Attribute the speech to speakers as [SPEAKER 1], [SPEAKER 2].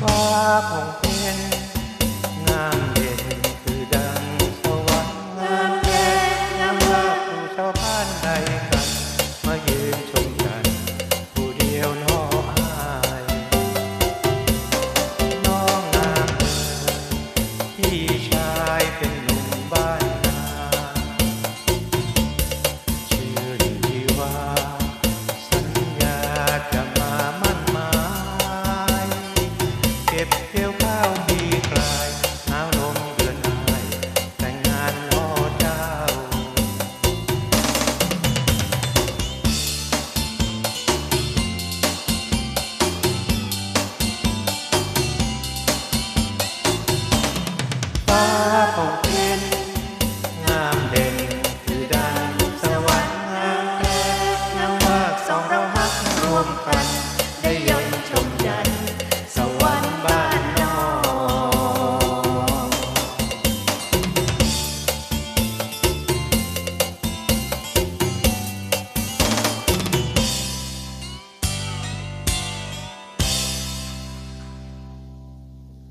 [SPEAKER 1] ฟ้าของ